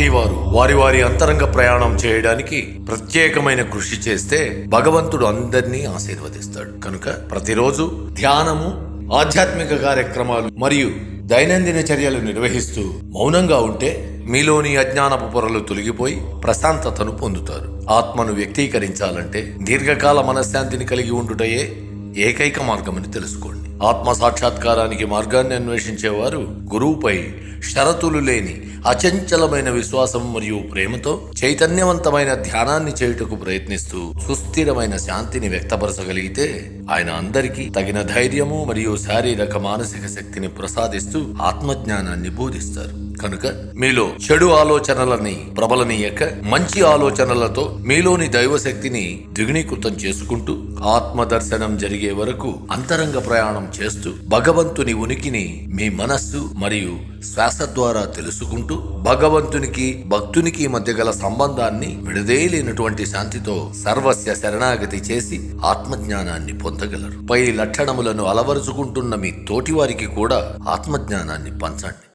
భక్తివారు వారి వారి అంతరంగ ప్రయాణం చేయడానికి ప్రత్యేకమైన కృషి చేస్తే భగవంతుడు అందరినీ ఆశీర్వదిస్తాడు. కనుక ప్రతిరోజు ధ్యానము ఆధ్యాత్మిక కార్యక్రమాలు మరియు దైనందిన చర్యలు నిర్వహిస్తూ మౌనంగా ఉంటే మీలోని అజ్ఞానపు పొరలు తొలగిపోయి ప్రశాంతతను పొందుతారు. ఆత్మను వ్యక్తీకరించాలంటే దీర్ఘకాల మనశ్శాంతిని కలిగి ఉండుటయే ఏకైక మార్గమని తెలుసుకోండి. ఆత్మ సాక్షాత్కారానికి మార్గాన్ని అన్వేషించేవారు గురువుపై షరతులు లేని అచంచలమైన విశ్వాసం మరియు ప్రేమతో చైతన్యవంతమైన ధ్యానాన్ని చేయుటకు ప్రయత్నిస్తూ సుస్థిరమైన శాంతిని వ్యక్తపరచగలిగితే ఆయన అందరికీ తగిన ధైర్యము మరియు శారీరక మానసిక శక్తిని ప్రసాదిస్తూ ఆత్మజ్ఞానాన్ని బోధిస్తారు. కనుక మీలో చెడు ఆలోచనలని ప్రబలనీయక మంచి ఆలోచనలతో మీలోని దైవశక్తిని ద్విగుణీకృతం చేసుకుంటూ ఆత్మదర్శనం జరిగే వరకు అంతరంగ ప్రయాణం చేస్తూ భగవంతుని ఉనికిని మీ మనస్సు మరియు శ్వాస ద్వారా తెలుసుకుంటూ భగవంతునికి భక్తునికి మధ్య గల సంబంధాన్ని విడదేలేనటువంటి శాంతితో సర్వస్య శరణాగతి చేసి ఆత్మజ్ఞానాన్ని పొందగలరు. పై లక్షణములను అలవరుచుకుంటున్న మీ తోటివారికి కూడా ఆత్మజ్ఞానాన్ని పంచండి.